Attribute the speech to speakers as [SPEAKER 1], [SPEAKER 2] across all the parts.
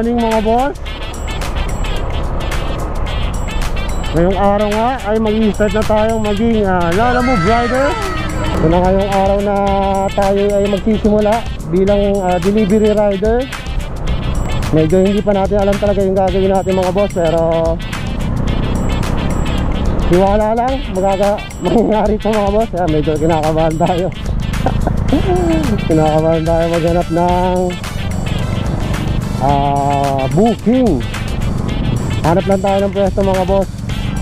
[SPEAKER 1] morning mga boss. Ngayong araw nga ay mag-start na tayong maging uh, Lala Move Rider. Ito na ngayong araw na tayo ay magsisimula bilang ah, delivery rider. Medyo hindi pa natin alam talaga yung gagawin natin mga boss pero tiwala lang magaga mangyayari ito mga boss. Kaya medyo kinakabahan tayo. kinakabahan tayo maghanap ng ah booking. Hanap lang tayo ng pwesto mga boss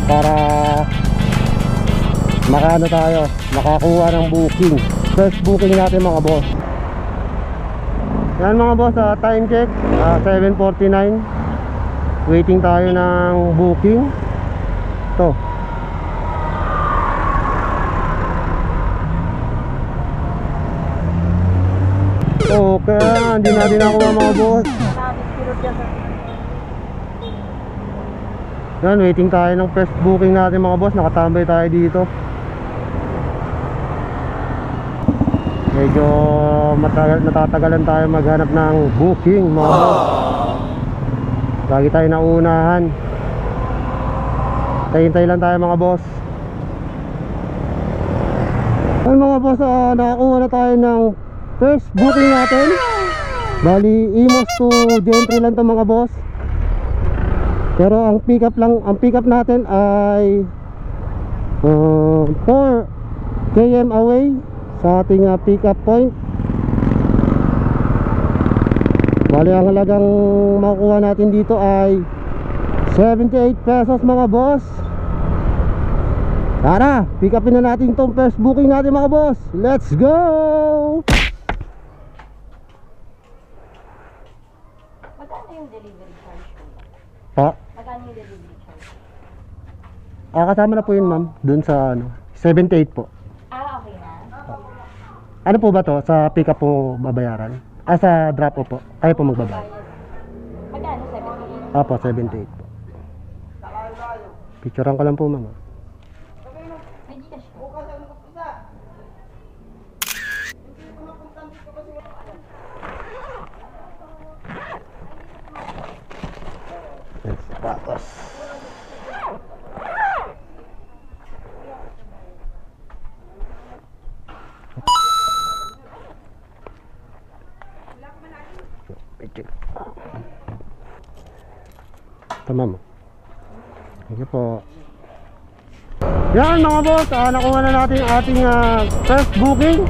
[SPEAKER 1] para makaano tayo makakuha ng booking. First booking natin mga boss. Yan mga boss ah, time check ah, 7.49 waiting tayo ng booking. To. Okay, hindi natin nakuha mga boss. Yan, waiting tayo ng first booking natin mga boss. Nakatambay tayo dito. Medyo matagal, natatagalan tayo maghanap ng booking mga boss. Lagi tayo naunahan. Tahintay lang tayo mga boss. Ay mga boss, ah, nakakuha na tayo ng first booking natin. Bali, Imos to Gentry lang to mga boss. Pero ang pick up lang, ang pick up natin ay uh, 4 km away sa ating uh, pick up point. Bali, ang halagang makukuha natin dito ay 78 pesos mga boss. Tara, pick upin na natin tong first booking natin mga boss. Let's go!
[SPEAKER 2] Magkano yung delivery charge po?
[SPEAKER 1] Pa,
[SPEAKER 2] Magkano yung delivery charge?
[SPEAKER 1] Ah, kasama na po yun ma'am, dun sa ano, 78 po.
[SPEAKER 2] Ah, okay na.
[SPEAKER 1] Ano po ba to? Sa pick up po babayaran? Ah, sa drop off po. Kayo po magbabayad.
[SPEAKER 2] Magkano? 78?
[SPEAKER 1] Apo, 78 po. Picturean ko lang po ma'am. ah.
[SPEAKER 2] May Gcash po.
[SPEAKER 1] Yes, tapos. Picture. Ito ma'am. Sige po. Yan mga boss, ah, nakuha na natin ating ah, first booking.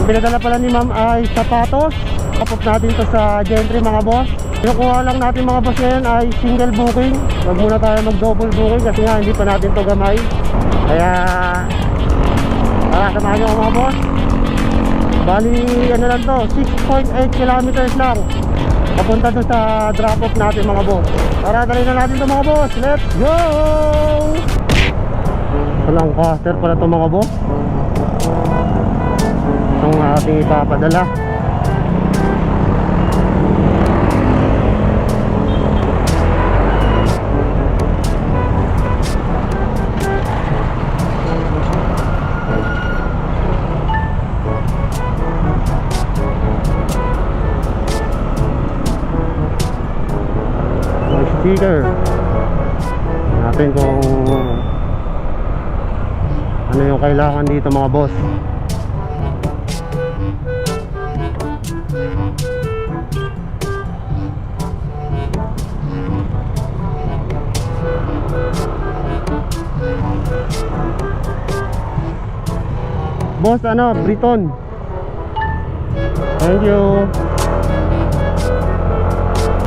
[SPEAKER 1] Ang pinadala pala ni ma'am ay sapatos. Kapop natin to sa Gentry mga boss. Yung kuha lang natin mga boss ngayon ay single booking. Huwag muna tayo mag double booking kasi nga hindi pa natin to gamay. Kaya tara samahan nyo mga boss. Bali ano lang to, 6.8 kilometers lang. Papunta to sa drop off natin mga boss. Tara dali na natin to mga boss. Let's go! Walang caster pala to mga boss. Itong ating ipapadala. Sticker. Natin kung ano yung kailangan dito mga boss. Boss ano, Briton. Thank you.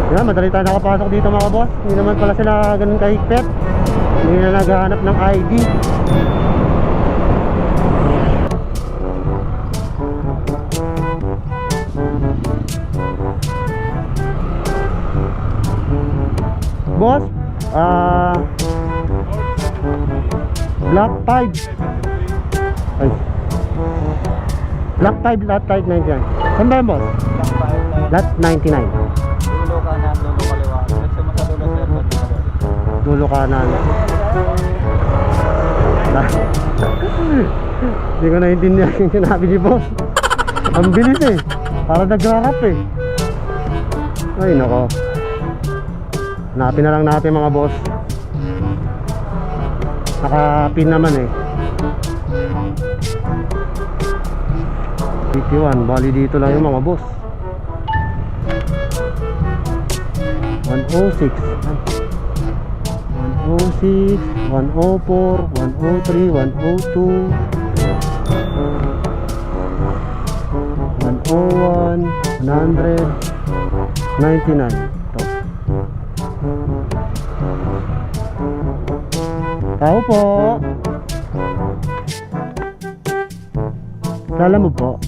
[SPEAKER 1] Yan, madali tayo nakapasok dito mga boss. Hindi naman pala sila ganun kahigpit. Hindi na naghahanap ng ID. Boss, ah Black 5 Ay Black 5 lot 5 99 Saan ba boss? Lot 99 dulo kanan. Ah. Hindi ko naintindihan yung sinabi ni boss. Ang bilis eh. Para nagrarap eh. Ay nako. Hanapin na lang natin mga boss. Nakapin naman eh. 51, bali dito lang yung mga boss. 106 106 104 103 102 101 100 99 Ito. Tao po Lala mo po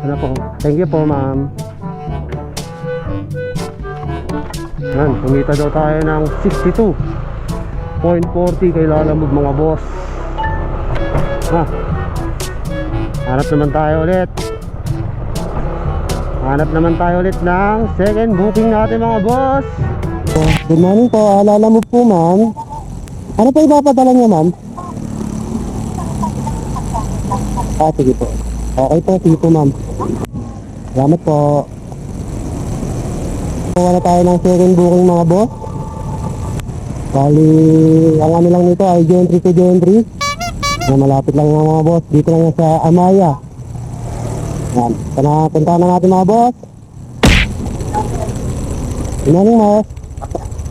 [SPEAKER 1] Ano po? Thank you po, ma'am. Yan, kumita daw tayo ng 62.40 kay Lalamove mga boss. Ha? Hanap naman tayo ulit. Hanap naman tayo ulit ng second booking natin mga boss. Good morning po, Lalamove po ma'am. Ano po ipapadala niya ma'am? Ah, sige po. Okay po, sige po ma'am. Salamat po. Wala tayo ng second booking mga boss. Bali, ang ano lang nito ay Gentry to Gentry. Na malapit lang yung mga boss. Dito lang sa Amaya. Yan. Pana, punta na natin mga boss. Good morning, boss.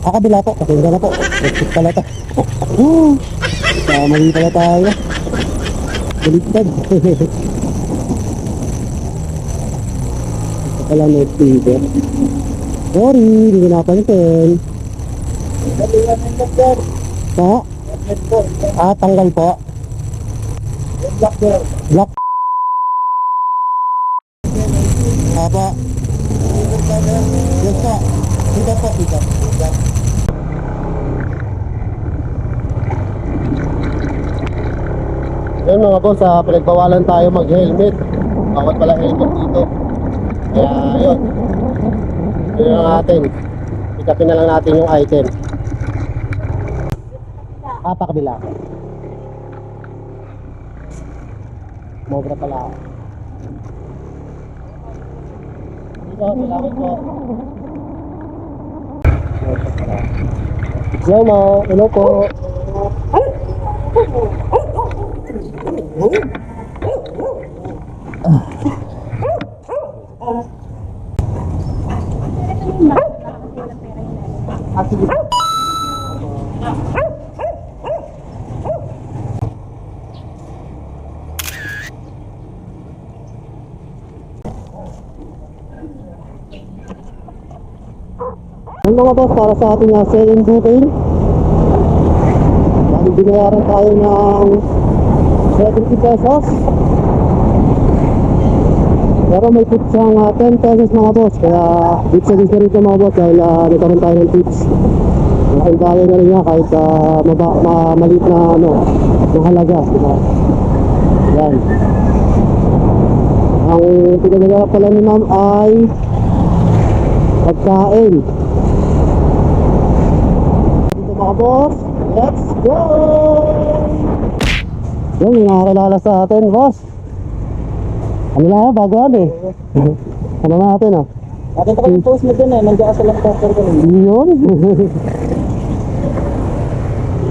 [SPEAKER 1] Ah, po. Pasensya na po. Exit pala to. Uh, mali pala tayo. Baliktad. Ito pala no speaker. Sorry, hindi ko napansin. Po? Ah, tanggal po. Black. Apa? Yes po. Dito po, dito. Yan mga boss, ah, pinagbawalan tayo mag-helmet. Bawal pala helmet dito. Kaya yun. Yun ang atin. Ikapin na lang natin yung item. Ah, pa kabila. Mobra pala. Dito, salamat po. Hello hello po. Sige. Ang mga boss, para sa ating uh, second booking. Bali, binayaran tayo ng 70 pesos. Pero may tips siyang uh, 10 pesos mga boss. Kaya tips na gusto rito mga boss dahil uh, nagkaroon tayo ng tips. Malaking bagay na rin niya kahit uh, maba, ma, maliit na ano, na halaga. Diba? Yan. Ang pinagagalap pala ni ma'am ay pagkain. Dito mga boss, let's go! Yan, yung nakakilala sa atin, boss. Ano lang, baguhan eh. ano natin ah.
[SPEAKER 3] Atin pa yung post mo dun eh, nandiyan ka sa laptop ko.
[SPEAKER 1] Yun.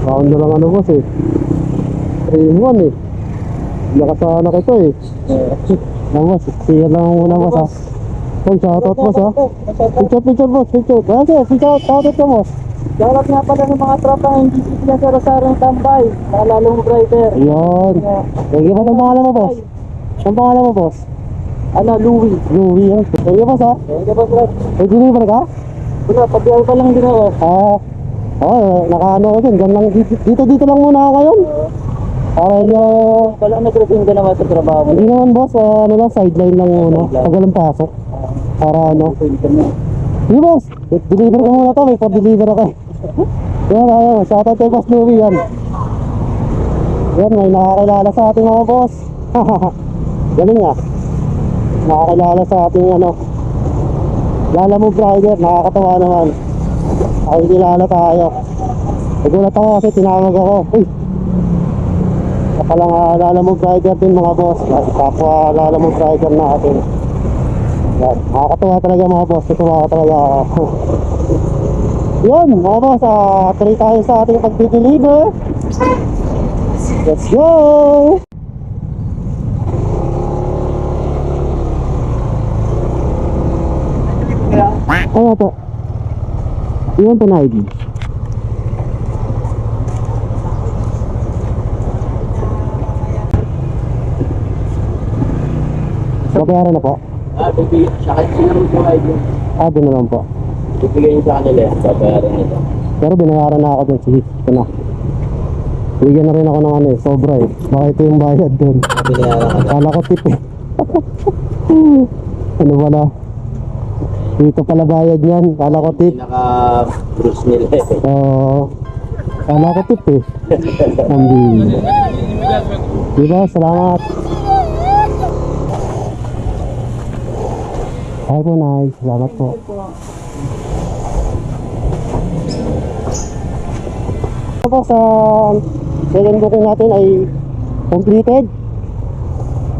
[SPEAKER 1] Baon na lang ano boss eh. 3 in 1 eh. Nakasana ko ito eh. Ang boss, siya lang muna boss ha. Hoy, shoutout boss ha. Picture, picture boss, picture. Ah, sige, picture, shoutout ka boss.
[SPEAKER 3] Shoutout nga pala ng mga tropa ng GCP na sa Rosario Tambay. Naalala mo driver.
[SPEAKER 1] Ayun. Sige, ba't ang pangalan mo boss? Ang pangalan mo boss?
[SPEAKER 3] Ano, Louie.
[SPEAKER 1] Louie yan. Sige boss ha.
[SPEAKER 3] Thank you ba bro?
[SPEAKER 1] May deliver ka?
[SPEAKER 3] Wala, pagbiyaw pa lang din ako.
[SPEAKER 1] Ah. Oh, nakaano ko dyan. Dyan lang, dito, dito lang muna ako ngayon. Para nyo,
[SPEAKER 3] Wala nag-resume ka naman sa trabaho mo.
[SPEAKER 1] hindi naman boss, ah, ano lang, sideline lang muna. Pag walang pasok. Para ano. Hindi boss, deliver ko muna to, may pa-deliver ako. Yan, ayun, shoutout kay Boss Louie yan. Yan, may nakakilala sa ating mga boss. Galing nga. Nakakilala sa ating ano. Lala mo rider, nakakatawa naman. Ay, kilala tayo. Nagulat ako kasi tinawag ako. Uy! Kapalang uh, lala mo rider din mga boss. Kapwa lala mo rider natin. Yan, nakakatawa talaga mga boss. Natuwa ka talaga ako. Yun, mga boss, ah, tuloy tayo sa ating pag-deliver. Let's go! Ano po? Iwan po na ID. Babayaran na po.
[SPEAKER 3] Ah, siya kahit sino mo po yun.
[SPEAKER 1] Ah, doon na lang po.
[SPEAKER 3] Ibigay niyo sa kanila yan, babayaran nila.
[SPEAKER 1] Pero binayaran na ako dun. Sige, ito na. Bigyan na rin ako ng ano eh, sobra eh. Baka ito yung bayad dun.
[SPEAKER 3] Binayaran ka na.
[SPEAKER 1] Kala ko tip eh. ano pala? Dito pala bayad yan. Kala ko tip.
[SPEAKER 3] Pinaka-bruise nila eh.
[SPEAKER 1] Oo. kala ko tip eh. Ang Diba? Salamat. Ay po, nice. Salamat po. Tapos sa second booking natin ay completed.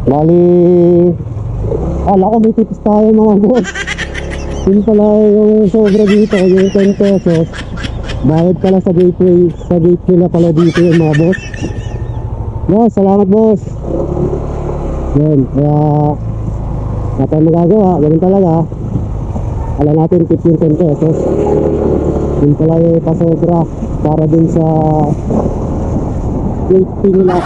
[SPEAKER 1] Bali, ala ko may tips tayo mga boss. Yun pala yung sobra dito, yung 10 pesos. Bayad pala sa gateway, sa gate nila pala dito yung mga boss. Boss, salamat boss. Yun, kaya wala tayong magagawa, ganun talaga. Alam natin tips yung 10 pesos. Yun pala yung pasobra para dun sa gate fee nila.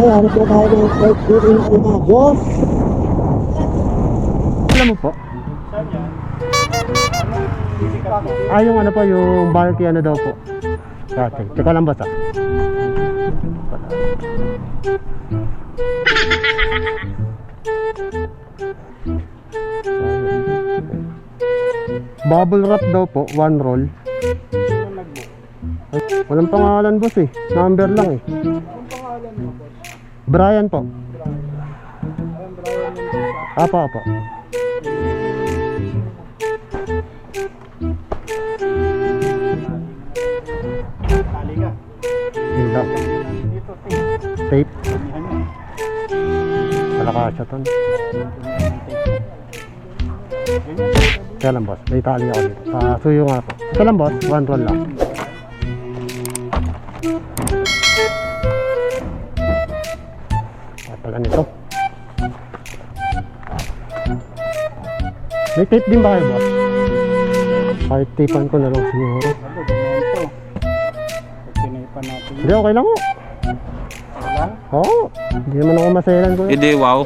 [SPEAKER 1] Ay, hanap na tayo ng gate fee nila boss. Alam mo po? Ah, yung ano po, yung bulky ano daw po. Teka lang ba sa? Bubble wrap daw po, one roll. Ay, walang pangalan boss eh. Number lang eh. Brian po. Apo, apo. Lang. Tape. Malakasya to. Kaya lang boss, may tali ako dito. Pasuyo nga po. Ito lang boss, one roll lang. Ah, pala nito. May tape din ba kayo boss? Kahit tapean ko na lang siguro. Hindi, okay lang po. Oo. Hindi naman ako masayaran ko.
[SPEAKER 4] Hindi, wow.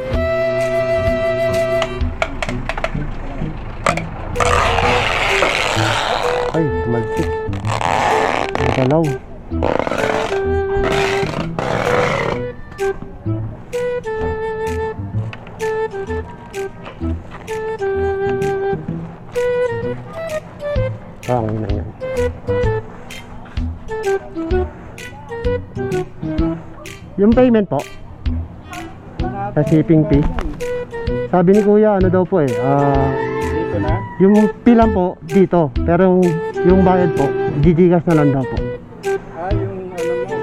[SPEAKER 1] Ay, tumalsik. Ang galaw. Pangin na yan. Yung payment po, sa shipping fee, sabi ni kuya, ano daw po eh, ah,
[SPEAKER 3] na?
[SPEAKER 1] yung fee lang po dito, pero yung, yung bayad po, gigigas na lang daw po.
[SPEAKER 3] Ah, yung ano mo.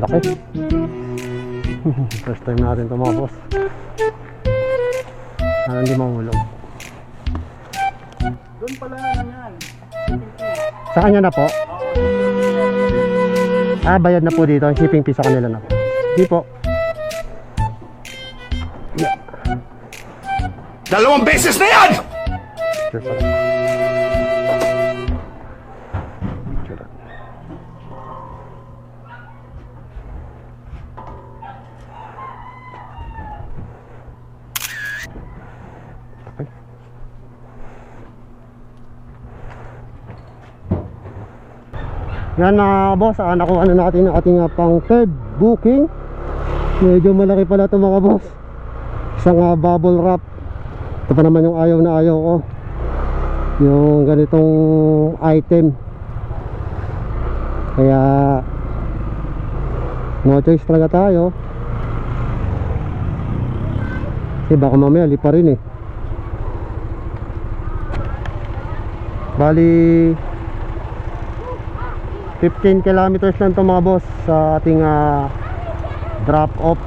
[SPEAKER 1] Laki. First time natin ito mga boss. Sana hindi mahulog.
[SPEAKER 3] Doon pala ano yan.
[SPEAKER 1] Sa kanya na po? Ah, bayad na po dito. Ang shipping fee sa kanila na po. Di po.
[SPEAKER 4] Dalawang beses na yan!
[SPEAKER 1] Sure pa Yan mga boss, ah, nakuha na natin ang ating ah, pang third booking. Medyo malaki pala ito mga boss. Isang ah, bubble wrap. Ito pa naman yung ayaw na ayaw ko. Yung ganitong item. Kaya no choice talaga tayo. Kasi baka mamaya lipa rin eh. Bali 15 kilometers lang to mga boss sa ating ah, drop off.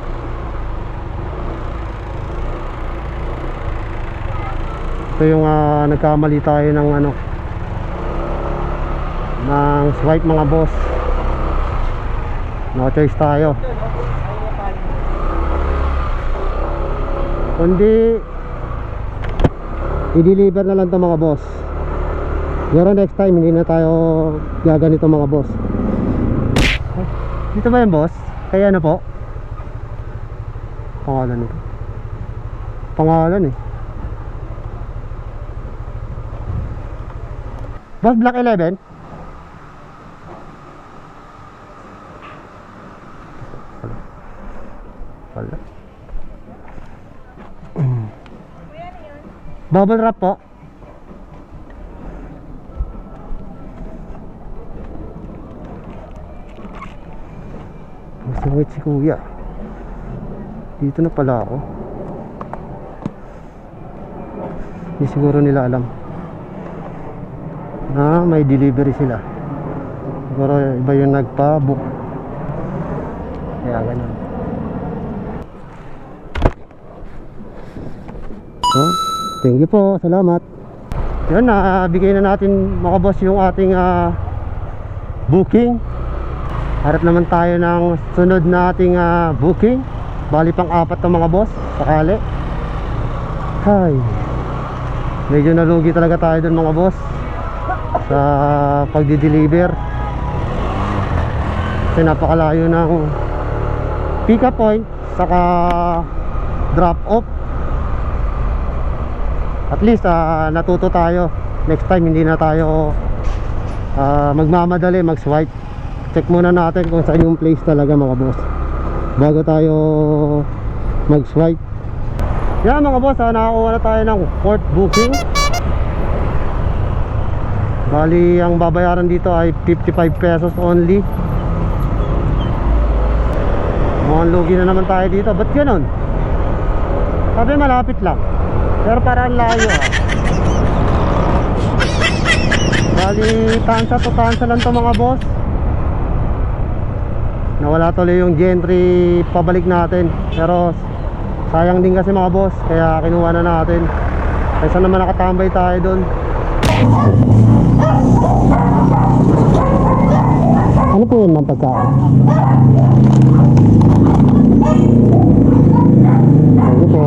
[SPEAKER 1] Ito yung ah, nagkamali tayo ng ano ng swipe mga boss. No choice tayo. Kundi i-deliver na lang to mga boss pero next time hindi na tayo gaganito mga boss. Ay, dito ba yan boss? kaya ano po? pangalan nito. Pangalan eh. Boss black 11 wala bubble wrap po Masungit si kuya. Dito na pala ako. Hindi siguro nila alam. Na may delivery sila. Siguro iba yung nagpa-book. Kaya ganun. Oh, thank you po. Salamat. Yan, nabigay na natin mga boss yung ating ah, booking. Harap naman tayo ng sunod na ating ah, booking. Bali pang apat na mga boss, sakali. Hay. Medyo nalugi talaga tayo dun mga boss sa pagdi-deliver. Kasi napakalayo ng pick up point saka drop off. At least ah, natuto tayo. Next time hindi na tayo ah, magmamadali, mag-swipe check muna natin kung saan yung place talaga mga boss. Bago tayo mag swipe yan mga boss ha, nakakuha na tayo ng port booking. Bali ang babayaran dito ay 55 pesos only. Mukhang lugi na naman tayo dito. Ba't ganun? Sabi malapit lang. Pero parang layo ha bali tansa to tansa lang to mga boss nawala tuloy yung gentry pabalik natin pero sayang din kasi mga boss kaya kinuha na natin kaysa naman nakatambay tayo doon ano po yun ng pagkain? Ano po?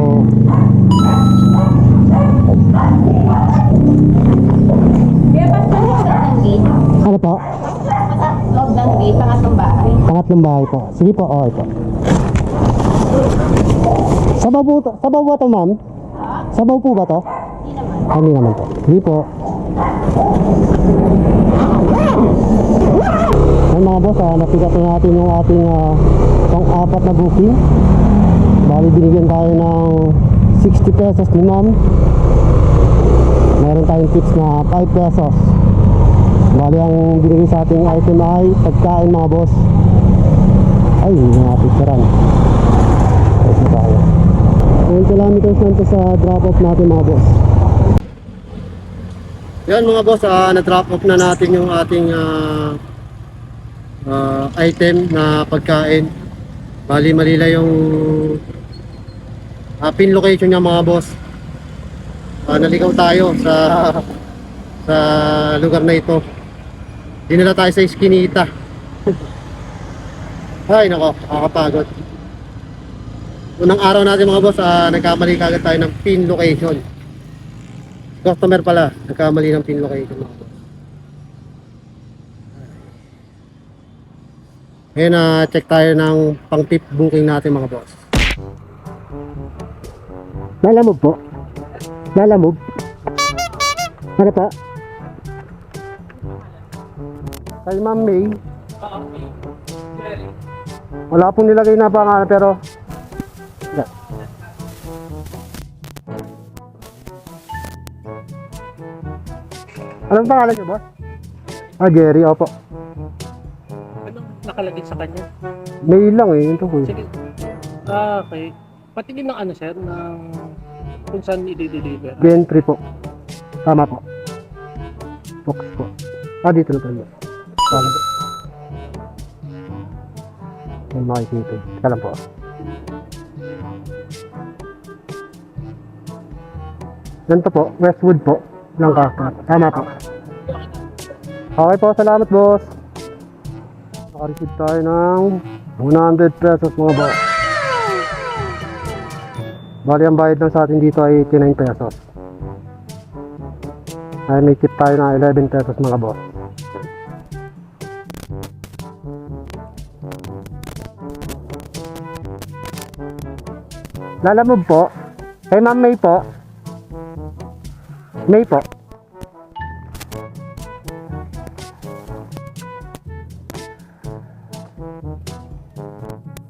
[SPEAKER 1] Pangatlong bahay po. Sige po, okay po. Sabaw po, sabaw ba to ma'am? Sabaw po ba to?
[SPEAKER 2] Hindi naman.
[SPEAKER 1] Hindi naman po. Sige po. Ay mga boss, ah, napigat na natin yung ating ah, pang-apat na booking. Bali binigyan tayo ng 60 pesos ni ma'am. Meron tayong tips na 5 pesos. Bali ang binigay sa ating item ay pagkain mga boss. Ay, nga picturean. Ayos na tayo. 10 kilometers lang to sa drop-off natin mga boss. Yan mga boss, ah, na-drop off na natin yung ating ah, ah, item na pagkain. Bali malila yung ah, pin location niya mga boss. Ah, naligaw tayo sa sa lugar na ito. Dinala tayo sa Eskinita. Ay nako, nakakapagod. Unang araw natin mga boss, ah, nagkamali kagad tayo ng pin location. Customer pala, nagkamali ng pin location mga boss. Ngayon na check tayo ng pang tip booking natin mga boss. Lalamog po. Lalamog. Ano pa? Kay Ma'am May. Wala pong nilagay na pangalan pero yeah. Anong pangalan niyo, boss? Ah, Jerry, opo.
[SPEAKER 5] Anong nakalagay sa kanya?
[SPEAKER 1] May lang eh, ito ko.
[SPEAKER 5] Sige. Ah, okay. Patingin ng ano, sir, ng kung saan i-deliver.
[SPEAKER 1] Gentry po. Tama po. Box po. Ah, dito na tayo. Tama po. Yan makikita. Teka lang po. Ganito po, Westwood po. Lang kakat. Tama po. Okay po, salamat boss. Nakareceive tayo ng 100 pesos mga boss. Bali ang bayad lang sa atin dito ay 89 pesos. Ay may tip tayo ng 11 pesos mga boss. Lalamove po. Kay Ma'am May po. May po.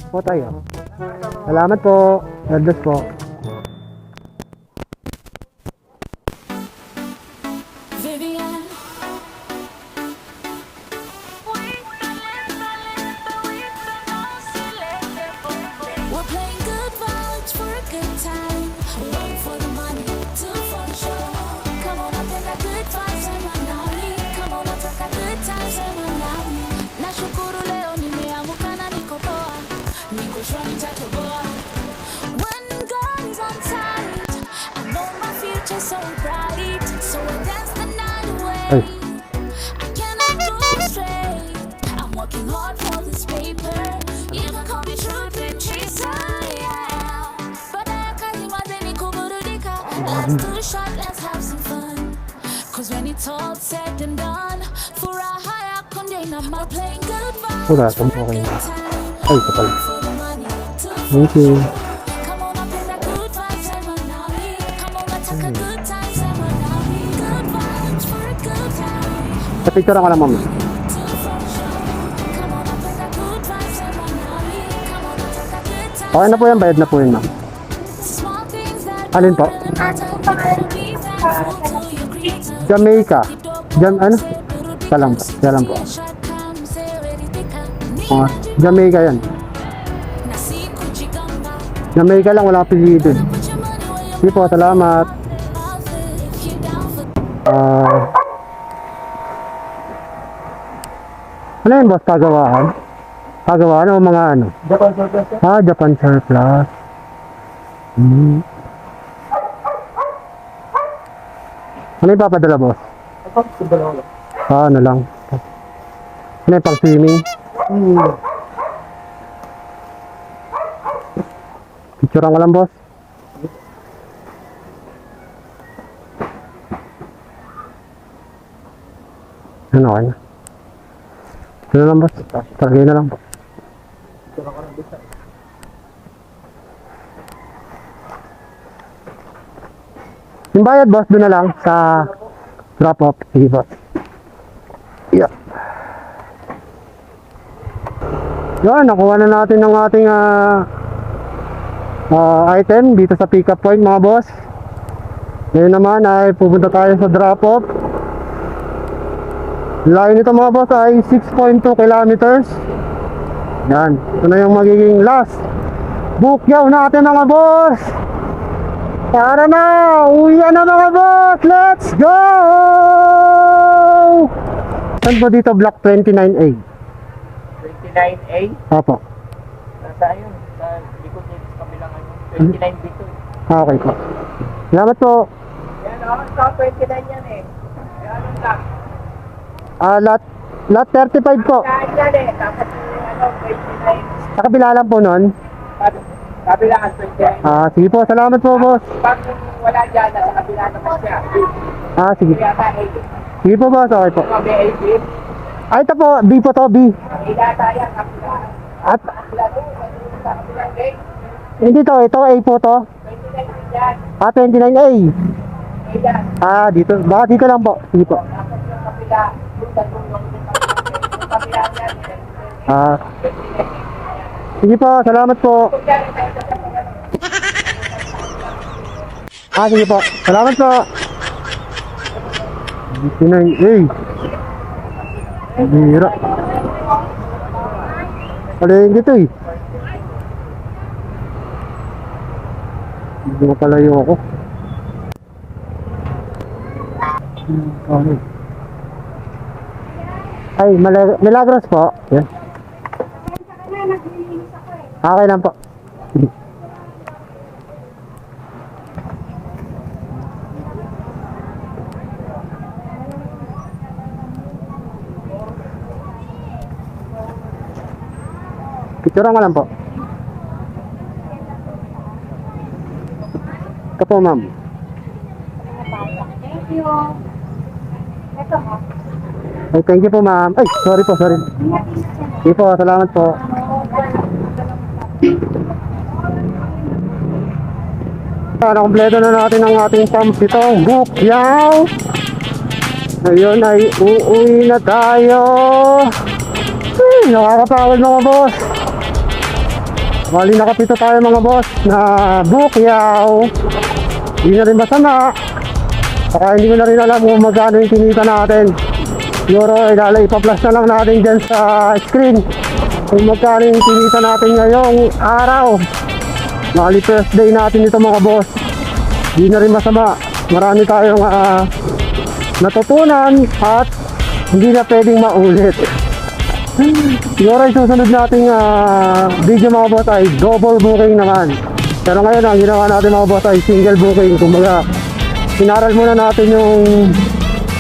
[SPEAKER 1] Po tayo. Salamat po. God po.
[SPEAKER 6] That good vibes and Manali. Come on, let's take a good times.
[SPEAKER 1] Okay na po yan, bayad na po yun ma'am. Alin po?
[SPEAKER 6] You.
[SPEAKER 1] Jamaica. Jam, ano? Salam po. Salam po. Oh, Jamaica yan. Jamaica lang, wala apelido. Sige po, salamat. Ah... ano yun boss? Pagawaan? Pagawaan o mga ano?
[SPEAKER 3] Japan Surplus.
[SPEAKER 1] Ah, Japan Surplus. Hmm. Ano yung papadala boss?
[SPEAKER 3] Ako, subalaw lang.
[SPEAKER 1] Ah, ano lang. Ano yung pang swimming?
[SPEAKER 3] Hmm.
[SPEAKER 1] Picturean ko lang boss. Ano okay na? Ano lang boss? Tagay na lang po. Yung bayad boss, doon na lang sa drop off. Sige boss. Yeah. Yan, nakuha na natin ng ating ah ah, item dito sa pick up point mga boss. Ngayon naman ay pupunta tayo sa drop off. Layo nito mga boss ay 6.2 kilometers. Yan, ito na yung magiging last bukyaw natin mga boss. Tara na! Uwi na mga boss! Let's go! Saan po dito block 29A?
[SPEAKER 3] 29A.
[SPEAKER 1] Opo.
[SPEAKER 3] Nasa ayun. Sa likod nito sa kabilang ano. 29 dito.
[SPEAKER 1] Ah, Okay po. Salamat po.
[SPEAKER 3] Yan, ako sa 29 yan eh. Yan ang lang.
[SPEAKER 1] Ah, lot, lot 35 po.
[SPEAKER 3] Yan yan eh. Tapos yung ano, 29.
[SPEAKER 1] Sa kabila lang po nun.
[SPEAKER 3] Sabi- Kabilaan 29.
[SPEAKER 1] Ah, sige po. Salamat po, boss.
[SPEAKER 3] Pag wala dyan, nasa kabila naman siya.
[SPEAKER 1] Ah, sige. Sige po, boss. Okay po.
[SPEAKER 3] Mga may A.
[SPEAKER 1] Ay, ito po. B po to, B. At, hindi to. Ito, A po to.
[SPEAKER 3] 29 din yan.
[SPEAKER 1] Ah, 29A.
[SPEAKER 3] A yan.
[SPEAKER 1] Ah, dito. Baka dito lang po. Sige po. Ah. Sige po, salamat po. Ah, sige po. Salamat po. Dito na yung, eh. Bira. Palengke to eh. Hindi makalayo ako. Hmm, okay. Ay, Malag- Milagros po. Yan. Okay lang po. Picture ko lang po. Ito po, ma'am.
[SPEAKER 2] Thank you. Ito mo.
[SPEAKER 1] Ay, thank you po, ma'am. Ay, sorry po, sorry. Sige po, salamat po. Para kompleto na natin ang ating pump ito. Bukyaw! Ngayon ay uuwi na tayo. Ay, nakakapagod mga boss. Bali nakapito tayo mga boss na bukyaw. Hindi na rin masama. Saka hindi ko na rin alam kung magkano yung kinita natin. Siguro ay lalay ipa-plus na lang natin dyan sa screen. Kung magkano yung kinita natin ngayong araw. Bali first day natin ito mga boss. Hindi na rin masama. Marami tayong ah, natutunan at hindi na pwedeng maulit. Siguro ay susunod nating ah, video mga boss ay double booking naman. Pero ngayon ang ginawa natin mga boss ay single booking. Kumbaga, inaral muna natin yung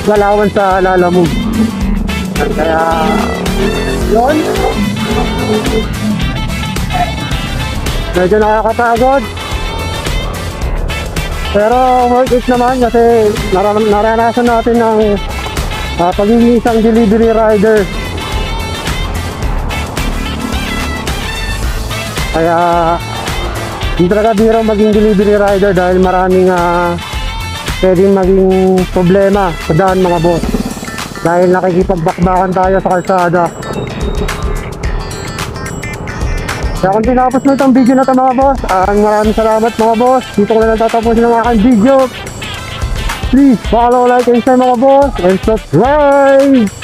[SPEAKER 1] galawan sa lalamove. Kaya, yun. Medyo nakakapagod. Pero worth it naman kasi naran naranasan natin ng ah, pagiging isang delivery rider. Kaya hindi talaga biro maging delivery rider dahil maraming ah, pwedeng maging problema sa daan mga boss. Dahil nakikipagbakbakan tayo sa kalsada. Kaya kung tinapos mo itong video na ito mga boss, ah, maraming salamat mga boss. Dito ko na natatapusin ang aking video. Please follow, like, and share mga boss. And subscribe!